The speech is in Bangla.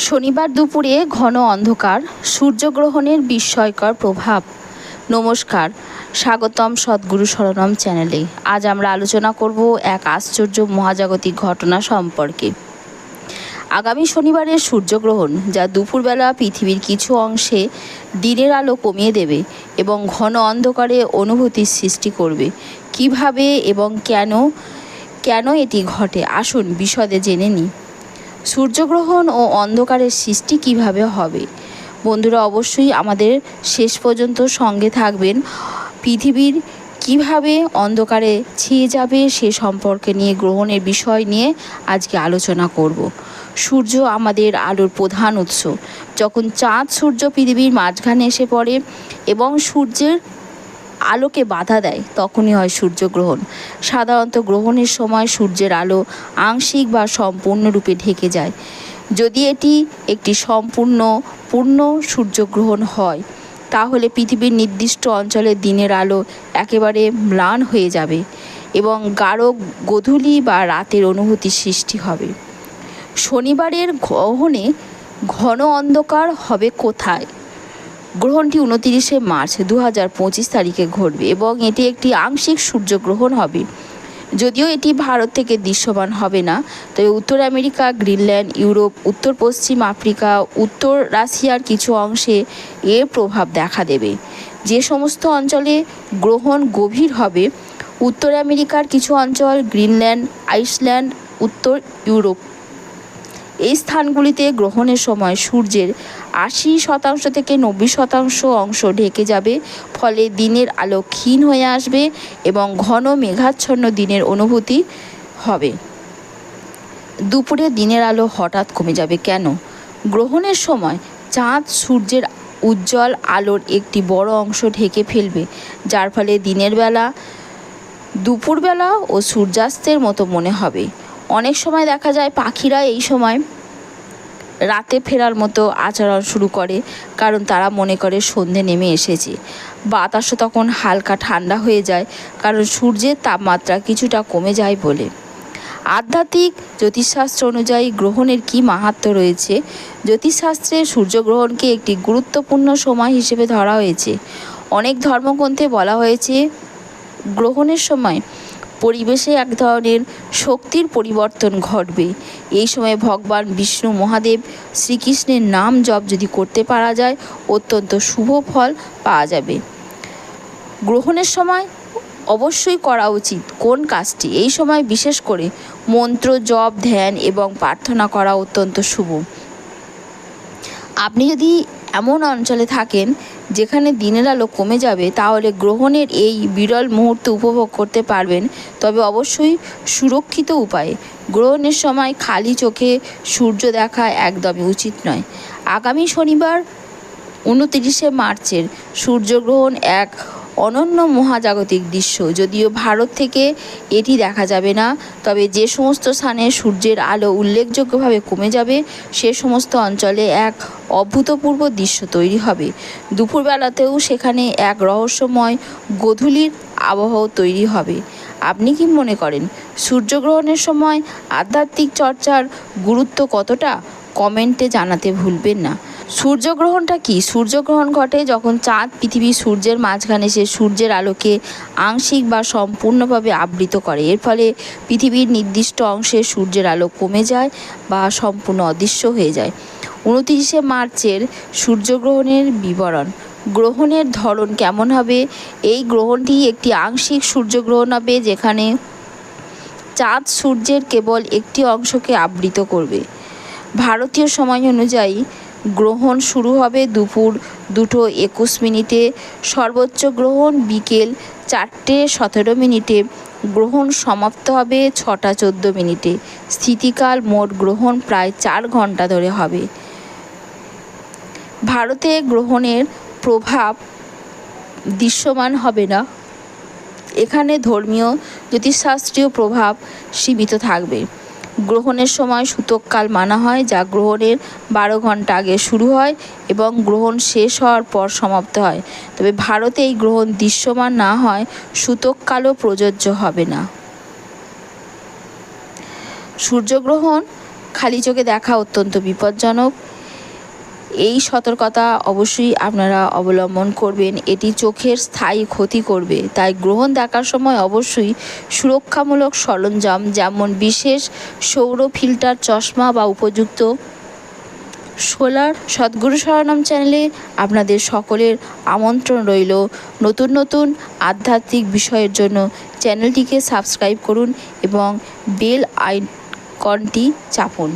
শনিবার দুপুরে ঘন অন্ধকার, সূর্যগ্রহণের বিস্ময়কর প্রভাব। নমস্কার, স্বাগতম সদ্গুরু শরণম চ্যানেলে। আজ আমরা আলোচনা করব এক আশ্চর্য মহাজাগতিক ঘটনা সম্পর্কে। আগামী শনিবারের সূর্যগ্রহণ, যা দুপুরবেলা পৃথিবীর কিছু অংশে দিনের আলো কমিয়ে দেবে এবং ঘন অন্ধকারে অনুভূতির সৃষ্টি করবে। কীভাবে এবং কেন কেন এটি ঘটে? আসুন বিশদে জেনে নিই। সূর্যগ্রহণ ও অন্ধকারের সৃষ্টি কীভাবে হবে? বন্ধুরা, অবশ্যই আমাদের শেষ পর্যন্ত সঙ্গে থাকবেন। পৃথিবীর কীভাবে অন্ধকারে ছেয়ে যাবে সে সম্পর্কে নিয়ে, গ্রহণের বিষয় নিয়ে আজকে আলোচনা করব। সূর্য আমাদের আলোর প্রধান উৎস। যখন চাঁদ সূর্য পৃথিবীর মাঝখানে এসে পড়ে এবং সূর্যের আলোকে বাধা দেয়, তখনই হয় সূর্যগ্রহণ। সাধারণত গ্রহণের সময় সূর্যের আলো আংশিক বা সম্পূর্ণরূপে ঢেকে যায়। যদি এটি একটি সম্পূর্ণ, পূর্ণ সূর্যগ্রহণ হয়, তাহলে পৃথিবীর নির্দিষ্ট অঞ্চলে দিনের আলো একেবারে ম্লান হয়ে যাবে এবং গাঢ় গোধূলি বা রাতের অনুভূতি সৃষ্টি হবে। শনিবারের গ্রহণে ঘন অন্ধকার হবে কোথায়? গ্রহণটি উনতিরিশে মার্চ দু হাজার পঁচিশ তারিখে ঘটবে এবং এটি একটি আংশিক সূর্যগ্রহণ হবে। যদিও এটি ভারত থেকে দৃশ্যমান হবে না, তবে উত্তর আমেরিকা, গ্রিনল্যান্ড, ইউরোপ, উত্তর পশ্চিম আফ্রিকা, উত্তর রাশিয়ার কিছু অংশে এর প্রভাব দেখা দেবে। যে সমস্ত অঞ্চলে গ্রহণ গভীর হবে, উত্তর আমেরিকার কিছু অঞ্চল গ্রিনল্যান্ড, আইসল্যান্ড, উত্তর ইউরোপ। এই স্থানগুলিতে গ্রহণের সময় সূর্যের আশি শতাংশ থেকে নব্বই শতাংশ অংশ ঢেকে যাবে। ফলে দিনের আলো ক্ষীণ হয়ে আসবে এবং ঘন মেঘাচ্ছন্ন দিনের অনুভূতি হবে। দুপুরে দিনের আলো হঠাৎ কমে যাবে কেন? গ্রহণের সময় চাঁদ সূর্যের উজ্জ্বল আলোর একটি বড় অংশ ঢেকে ফেলবে, যার ফলে দিনের বেলা, দুপুরবেলা ও সূর্যাস্তের মতো মনে হবে। অনেক সময় দেখা যায় পাখিরা এই সময় রাতে ফেরার মতো আচরণ শুরু করে, কারণ তারা মনে করে সন্ধে নেমে এসেছে। বাতাসও তখন হালকা ঠান্ডা হয়ে যায়, কারণ সূর্যের তাপমাত্রা কিছুটা কমে যায় বলে। আধ্যাত্মিক জ্যোতিষশাস্ত্র অনুযায়ী গ্রহণের কী মাহাত্ম্য রয়েছে? জ্যোতিষশাস্ত্রে সূর্যগ্রহণকে একটি গুরুত্বপূর্ণ সময় হিসেবে ধরা হয়েছে। অনেক ধর্মগ্রন্থে বলা হয়েছে, গ্রহণের সময় পরিবেশে এক ধরনের শক্তির পরিবর্তন ঘটবে। এই সময় ভগবান বিষ্ণু মহাদেব শ্রীকৃষ্ণের নাম জপ যদি করতে পারা যায়, অত্যন্ত শুভ ফল পাওয়া যাবে। গ্রহণের সময় অবশ্যই করা উচিত কোন কাজটি। এই সময় বিশেষ করে মন্ত্র, জপ, ধ্যান এবং প্রার্থনা করা অত্যন্ত শুভ। আপনি যদি এমন অঞ্চলে থাকেন যেখানে দিনের আলো কমে যাবে, তাহলে গ্রহণের এই বিরল মুহূর্ত উপভোগ করতে পারবেন। তবে অবশ্যই সুরক্ষিত উপায়ে। গ্রহণের সময় খালি চোখে সূর্য দেখা একদমই উচিত নয়। আগামী শনিবার, উনতিরিশে মার্চের সূর্যগ্রহণ এক অনন্য মহাজাগতিক দৃশ্য। যদিও ভারত থেকে এটি দেখা যাবে না, তবে যে সমস্ত স্থানে সূর্যের আলো উল্লেখযোগ্যভাবে কমে যাবে, সে সমস্ত অঞ্চলে এক অভূতপূর্ব দৃশ্য তৈরি হবে। দুপুরবেলাতেও সেখানে এক রহস্যময় গধূলির আবহাওয়া তৈরি হবে। আপনি কি মনে করেন, সূর্যগ্রহণের সময় আধ্যাত্মিক চর্চার গুরুত্ব কতটা? কমেন্টে জানাতে ভুলবেন না। সূর্যগ্রহণটা কি? সূর্যগ্রহণ ঘটে যখন চাঁদ পৃথিবী সূর্যের মাঝখানে সে সূর্যের আলোকে আংশিক বা সম্পূর্ণভাবে আবৃত করে। এর ফলে পৃথিবীর নির্দিষ্ট অংশে সূর্যের আলো কমে যায় বা সম্পূর্ণ অদৃশ্য হয়ে যায়। উনতিরিশে মার্চের সূর্যগ্রহণের বিবরণ। গ্রহণের ধরন কেমন হবে? এই গ্রহণটি একটি আংশিক সূর্যগ্রহণ হবে যেখানে চাঁদ সূর্যের কেবল একটি অংশকে আবৃত করবে। ভারতীয় সময় অনুযায়ী গ্রহণ শুরু হবে দুপুর দুটো একুশ মিনিটে। সর্বোচ্চ গ্রহণ বিকেল চারটে সতেরো মিনিটে। গ্রহণ সমাপ্ত হবে ছটা চোদ্দ মিনিটে। স্থিতিকাল মোট গ্রহণ প্রায় চার ঘণ্টা ধরে হবে। ভারতে গ্রহণের প্রভাব দৃশ্যমান হবে না। এখানে ধর্মীয়, জ্যোতিষশাস্ত্রীয় প্রভাব সীমিত থাকবে। গ্রহণের সময় সূতককাল মানা হয়, যা গ্রহণের বারো ঘণ্টা আগে শুরু হয় এবং গ্রহণ শেষ হওয়ার পর সমাপ্ত হয়। তবে ভারতে এই গ্রহণ দৃশ্যমান না হয়, সূতককালও প্রযোজ্য হবে না। সূর্যগ্রহণ খালি চোখে দেখা অত্যন্ত বিপজ্জনক। এই সতর্কতা অবশ্যই আপনারা অবলম্বন করবেন। এটি চোখের স্থায়ী ক্ষতি করবে। তাই গ্রহণ দেখার সময় অবশ্যই সুরক্ষামূলক সরঞ্জাম, যেমন বিশেষ সৌর ফিল্টার, চশমা বা উপযুক্ত সোলার। সদ্গুরু শরণম চ্যানেলে আপনাদের সকলের আমন্ত্রণ রইল। নতুন নতুন আধ্যাত্মিক বিষয়ের জন্য চ্যানেলটিকে সাবস্ক্রাইব করুন এবং বেল আইকনটি চাপুন।